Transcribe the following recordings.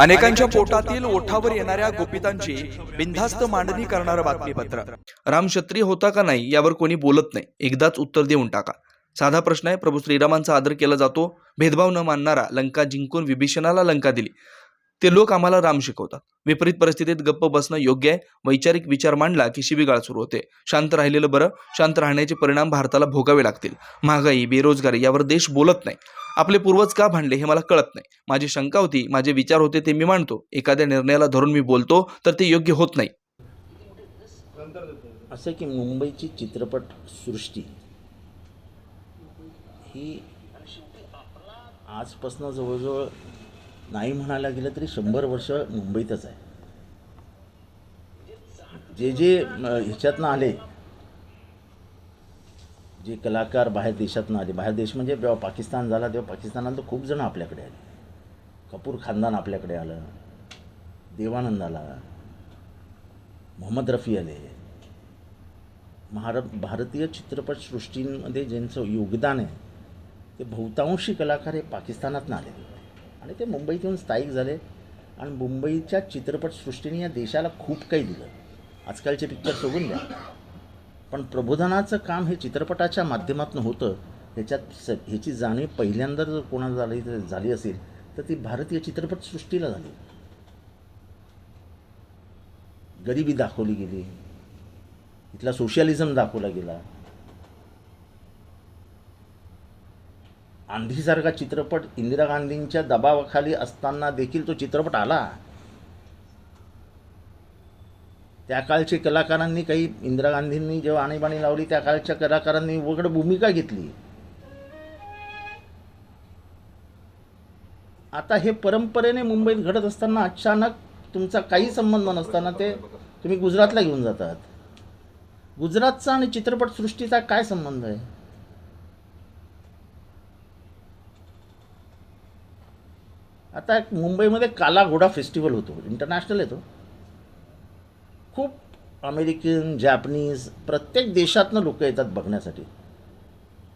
अनेकांच्या पोटातील ओठावर येणाऱ्या गोपितांची बिनधास्त मांडणी करणारं बातमीपत्र. राम क्षत्रिय होता का नाही यावर कोणी बोलत नाही. एकदाच उत्तर देऊन टाका. साधा प्रश्न आहे प्रभू श्रीरामांचा आदर केला जातो. भेदभाव न मानणारा लंका जिंकून विभीषणाला लंका दिली. ते लोक आम्हाला राम शिकवतात. विपरीत परिस्थितीत गप्प बसणं योग्य आहे. वैचारिक विचार मांडला की शिबिगाळ सुरू होते. शांत राहिलेलं बरं शांत राहण्याचे परिणाम भारताला भोगावे लागतील. महागाई बेरोजगारी यावर देश बोलत नाही. आपले पूर्वज का भांडले हे मला कळत नाही. माझी शंका होती माझे विचार होते ते मी मांडतो. एखाद्या निर्णयाला धरून मी बोलतो तर ते योग्य होत नाही. असं की मुंबईची चित्रपट सृष्टी ही आजपासून जवळजवळ नाही म्हणायला गेलं तरी शंभर वर्ष मुंबईतच आहे. जे जे ह्याच्यातनं आले जे कलाकार बाहेर देशातनं आले बाहेर देश म्हणजे जेव्हा पाकिस्तान झाला तेव्हा पाकिस्तानात खूप जण आपल्याकडे आले. कपूर खानदान आपल्याकडे आलं देवानंद आला मोहम्मद रफी आले. महार भारतीय चित्रपटसृष्टींमध्ये ज्यांचं योगदान आहे ते बहुतांशी कलाकार हे पाकिस्तानातून आले आणि ते मुंबईत येऊन स्थायिक झाले. आणि मुंबईच्या चित्रपटसृष्टीने या देशाला खूप काही दिलं. आजकालचे पिक्चर सोडून द्या. पण प्रबोधनाचं काम हे चित्रपटाच्या माध्यमातून होतं. ह्याच्यात स ह्याची जाणीव पहिल्यांदा जर कोणाला झाली झाली असेल तर ती भारतीय चित्रपटसृष्टीला झाली. गरिबी दाखवली गेली. इथला सोशलिझम दाखवला गेला. आंधीसारखा चित्रपट इंदिरा गांधींच्या दबावाखाली असताना देखील तो चित्रपट आला. त्या काळच्या कलाकारांनी काही इंदिरा गांधींनी जेव्हा आणीबाणी लावली त्या काळच्या कलाकारांनी वगड भूमिका घेतली. आता हे परंपरेने मुंबईत घडत असताना अचानक तुमचा काही संबंध नसताना ते तुम्ही गुजरातला घेऊन जातात. गुजरातचा आणि चित्रपटसृष्टीचा काय संबंध आहे? आता एक मुंबईमध्ये काला घोडा फेस्टिवल होतो इंटरनॅशनल येतो खूप अमेरिकन जॅपनीज प्रत्येक देशातनं लोक येतात बघण्यासाठी.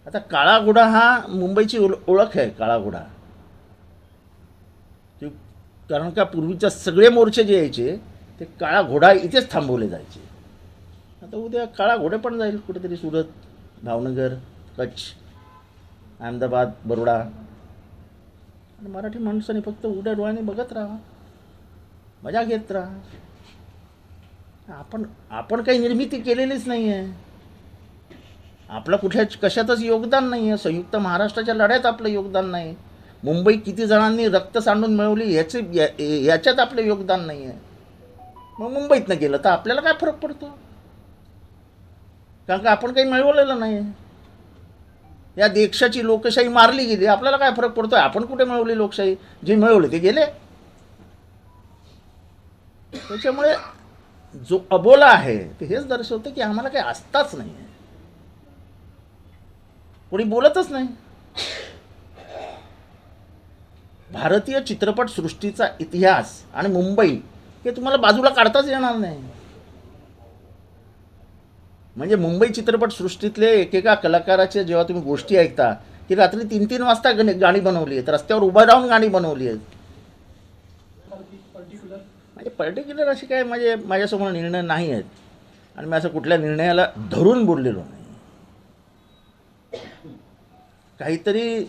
आता काळा घोडा हा मुंबईची ओळ- ओळख आहे काळा घोडा की- कारण का पूर्वीच्या सगळे मोर्चे जे यायचे ते काळा घोडा इथेच थांबवले जायचे. आता उद्या काळा घोडे पण जाईल कुठेतरी सुरत भावनगर कच्छ अहमदाबाद बरोडा. आणि मराठी माणसाने फक्त उड्या डोळ्याने बघत राहा. मजा घेत राहा. आपण आपण काही निर्मिती केलेलीच नाही आहे आपलं कुठे कशातच योगदान नाही आहे संयुक्त महाराष्ट्राच्या लढ्यात आपलं योगदान नाही. मुंबई किती जणांनी रक्त सांडून मिळवली याचे या- याच्यात आपलं योगदान नाही आहे मग मुंबईतनं गेलं तर आपल्याला काय फरक पडतो? कारण का आपण काही मिळवलेलं नाही या देशाची लोकशाही मारली गेली आपल्याला काय फरक पडतोय? आपण कुठे मिळवली लोकशाही? जे मिळवले ते गेले. त्याच्यामुळे जो अबोला आहे ते हेच दर्शवतं की आम्हाला काही असताच नाही आहे कोणी बोलतच नाही. भारतीय चित्रपटसृष्टीचा इतिहास आणि मुंबई हे तुम्हाला बाजूला काढताच येणार नाही. म्हणजे मुंबई चित्रपटसृष्टीतले एकेका कलाकाराच्या जेव्हा तुम्ही गोष्टी ऐकता की रात्री तीन तीन वाजता गाणी बनवली आहेत रस्त्यावर उभं राहून गाणी बनवली आहेत. म्हणजे पर्टिक्युलर असे काय म्हणजे माझ्यासमोर निर्णय नाही आहेत. आणि मी असं कुठल्या निर्णयाला धरून बोललेलो नाही. काहीतरी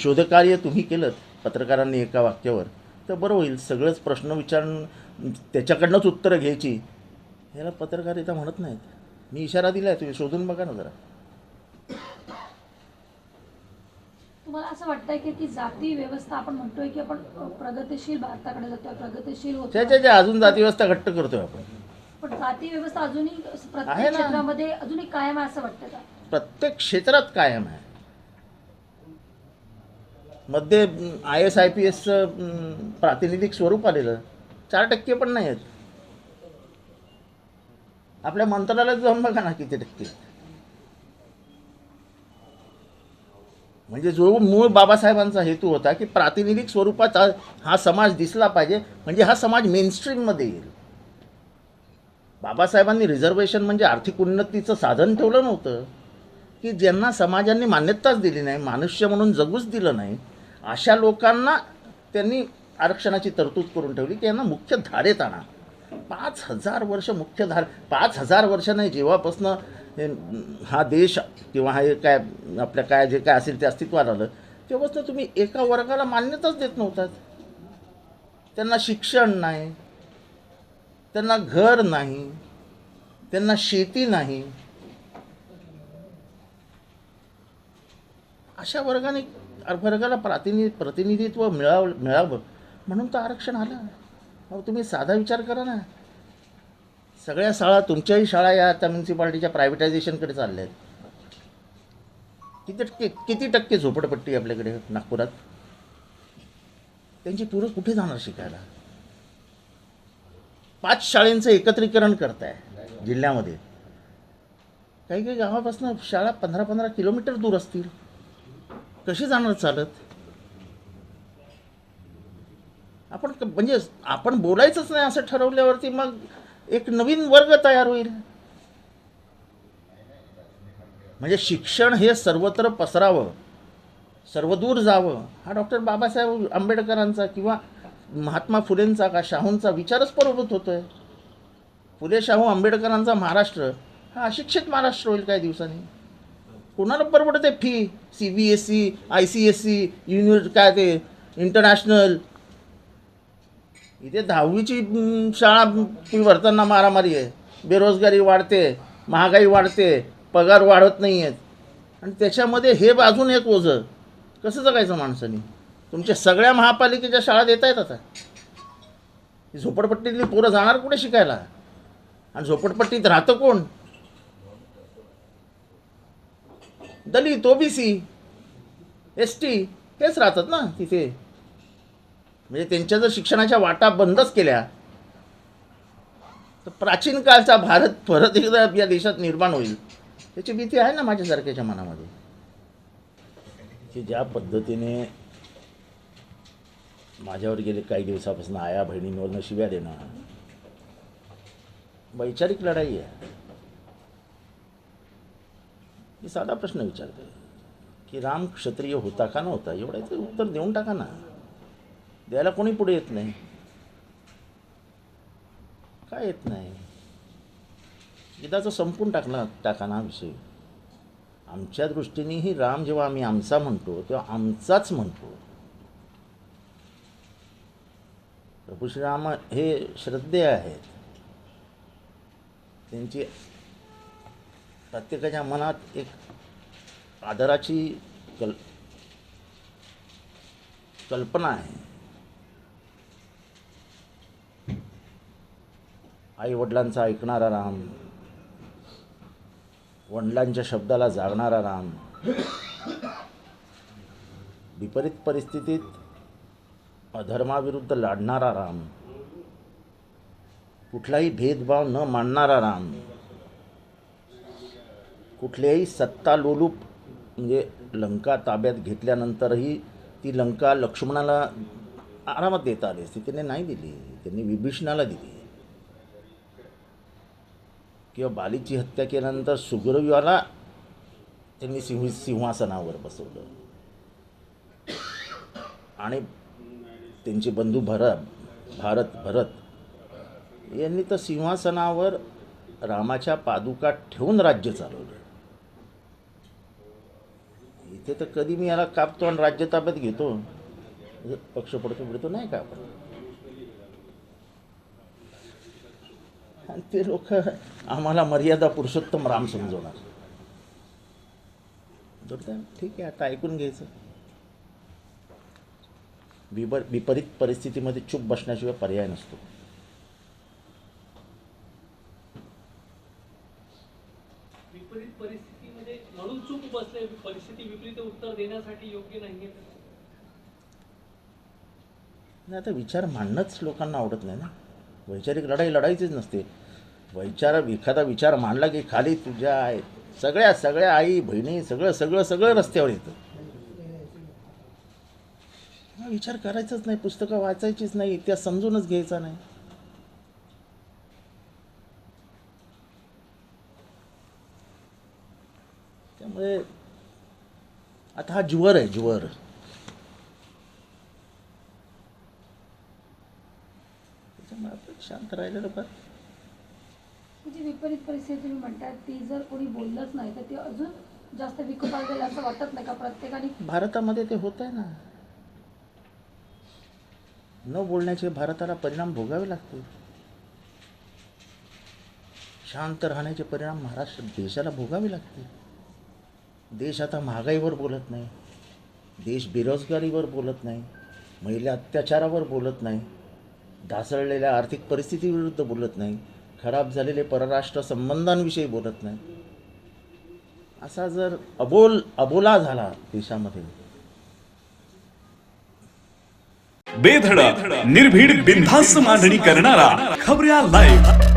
शोधकार्य तुम्ही केलं पत्रकारांनी एका वाक्यावर तर बरं होईल सगळंच प्रश्न विचारून त्याच्याकडनंच उत्तरं घ्यायची. ह्याला पत्रकारिता म्हणत नाहीत. मी इशारा दिला आहे तुम्ही शोधून बघा ना जरा. तुम्हाला असं वाटतंय की की जाती व्यवस्था आपण म्हणतोय की आपण प्रगतिशील भारताकडे जातोय प्रगतिशील होतो त्याच्या ज्या अजून जातीव्यवस्था घट्ट करतोय आपण. पण जाती व्यवस्था अजूनही आहे प्रत्येक ना. क्षेत्रामध्ये अजूनही कायम आहे असं वाटतं का? प्रत्येक क्षेत्रात कायम आहे. मध्ये आय एस आय पी एसचं प्रातिनिधिक स्वरूप आलेलं. चार टक्के पण नाही आहेत. आपल्या मंत्रालयात जाऊन बघा ना किती टक्के. म्हणजे जो मूळ बाबासाहेबांचा हेतू होता की प्रातिनिधिक स्वरूपात हा- हा समाज दिसला पाहिजे म्हणजे हा समाज मेनस्ट्रीममध्ये येईल. बाबासाहेबांनी रिझर्वेशन म्हणजे आर्थिक उन्नतीचं साधन ठेवलं नव्हतं. की ज्यांना समाजाने मान्यताच दिली नाही मनुष्य म्हणून जगूच दिलं नाही अशा लोकांना त्यांनी आरक्षणाची तरतूद करून ठेवली की यांना मुख्य धारेत आणा. पाच हजार वर्ष मुख्य धार पाच हजार वर्ष नाही जेव्हापासनं हे, हा देश किंवा हे काय आपल्या काय जे काय असेल ते अस्तित्वात आलं तेव्हापासून तुम्ही एका वर्गाला मान्यताच देत नव्हतात. त्यांना शिक्षण नाही त्यांना घर नाही त्यांना शेती नाही. अशा वर्गाने वर्गाला प्रातिनि प्रतिनिधित्व मिळाव मिळावं. म्हणून तर आरक्षण आलं. मग तुम्ही साधा विचार करा ना. सगळ्या शाळा तुमच्याही शाळा या आता म्युन्सिपाल्टीच्या प्रायव्हेटायझेशनकडे चालल्या आहेत. किती टक्के किती टक्के झोपडपट्टी आपल्याकडे नागपुरात? त्यांची पोरं कुठे जाणार शिकायला? पाच शाळेंचं एकत्रीकरण करताय जिल्ह्यामध्ये. काही काही गावापासून शाळा पंधरा पंधरा किलोमीटर दूर असतील. कशी जाणार चालत? आपण म्हणजे आपण बोलायचंच नाही असं ठरवल्यावरती मग एक नवीन वर्ग तयार होईल. म्हणजे शिक्षण हे सर्वत्र पसरावं सर्वदूर जावं. हा डॉक्टर बाबासाहेब आंबेडकरांचा किंवा महात्मा फुलेंचा का शाहूंचा विचारच प्रवृत्त होतोय. फुले शाहू आंबेडकरांचा महाराष्ट्र हा अशिक्षित महाराष्ट्र होईल काही दिवसांनी. कोणाला परवडते fee C B S C I C S C universe काय ते इंटरनॅशनल इथे दहावीची शाळा फी मारामारी आहे. बेरोजगारी वाढते महागाई वाढते पगार वाढत नाही आहेत आणि त्याच्यामध्ये हे अजून एक ओझं. कसं जगायचं माणसाने? तुमच्या सगळ्या महापालिकेच्या शाळा देत आहेत आता. झोपडपट्टीतली पोरं जाणार कुठे शिकायला? आणि झोपडपट्टीत राहतं कोण? दलित ओबीसी एस टी हेच राहतात ना तिथे. म्हणजे त्यांच्या जर शिक्षणाच्या वाटा बंदच केल्या तर प्राचीन काळचा भारत परत एकदा या देशात निर्माण होईल. त्याची भीती आहे ना माझ्यासारख्याच्या मनामध्ये. की ज्या पद्धतीने माझ्यावर गेले काही दिवसापासून आया बहिणींवरनं शिव्या देणं वैचारिक लढाई आहे. मी साधा प्रश्न विचारते की राम क्षत्रिय होता का नव्हता? एवढ्याचं उत्तर देऊन टाका ना. द्यायला कोणी पुढे येत नाही. काय येत नाही? गीताचं संपून टाकला टाका ना विषय. आमच्या दृष्टीनेही राम जेव्हा आम्ही आमचा म्हणतो तेव्हा आमचाच म्हणतो. प्रभू श्रीराम हे श्रद्धेय आहेत. त्यांची प्रत्येकाच्या मनात एक आदराची कल कल्पना आहे. आई वडिलांचा ऐकणारा राम वडिलांच्या शब्दाला जागणारा राम विपरीत परिस्थितीत अधर्माविरुद्ध लढणारा राम कुठलाही भेदभाव न मानणारा राम कुठल्याही सत्ता लोलूप म्हणजे लंका ताब्यात घेतल्यानंतरही ती लंका लक्ष्मणाला आरामात देता आली असती त्याने नाही दिली त्यांनी विभीषणाला दिली. किंवा बालीची हत्या केल्यानंतर सुग्रीवाला त्यांनी सिंह सिंहासनावर बसवलं. आणि त्यांचे बंधू भरत भारत भरत यांनी तर सिंहासनावर रामाच्या पादुका ठेवून राज्य चालवलं. इथे तर कधी मी याला कापतो आणि राज्य ताब्यात घेतो? पक्ष पडतो मिळतो नाही का आपण? आणि ते लोक आम्हाला मर्यादा पुरुषोत्तम राम समजवणार. जोडदार ठीक आहे आता ऐकून घ्यायचं. विपर विपरीत परिस्थितीमध्ये चूप बसण्याशिवाय पर्याय नसतो. विपरीत परिस्थितीमध्ये म्हणून चूक बसले परिस्थिती विपरीत उत्तर देण्यासाठी योग्य नाहीये. नाही आता विचार मांडणंच लोकांना आवडत नाही ना. वैचारिक लढाई लढायचीच नसते. वैचार एखादा विचार मांडला की खाली तुझ्या आहेत सगळ्या सगळ्या आई बहिणी सगळं सगळं सगळं रस्त्यावर येतं. हा विचार करायचाच नाही पुस्तकं वाचायचीच नाही इतिहास समजूनच घ्यायचा नाही. त्यामुळे आता हा ज्वर आहे ज्वर शांत राहिलेलं बरं ही जी विपरीत परिस्थिती तुम्ही म्हणताय ती जर कोणी बोललंच नाही तर ती अजून जास्त विकोपाल जाईल असं वाटत नाही का प्रत्येकाने? भारतामध्ये ते होत आहे ना. न बोलण्याचे भारताला परिणाम भोगावे लागतील. शांत राहण्याचे परिणाम महाराष्ट्र देशाला भोगावे लागतील. देश आता महागाईवर बोलत नाही. देश बेरोजगारीवर बोलत नाही. महिला अत्याचारावर बोलत नाही. ढासळलेल्या आर्थिक परिस्थितीविरुद्ध बोलत नाही. खराब झालेले परराष्ट्र संबंधांविषयी बोलत नाही. असा जर अबोल अबोला झाला देशामध्ये. बेधडक निर्भीड बिनधास्त मांडणी करणारा खबऱ्या लाईव्ह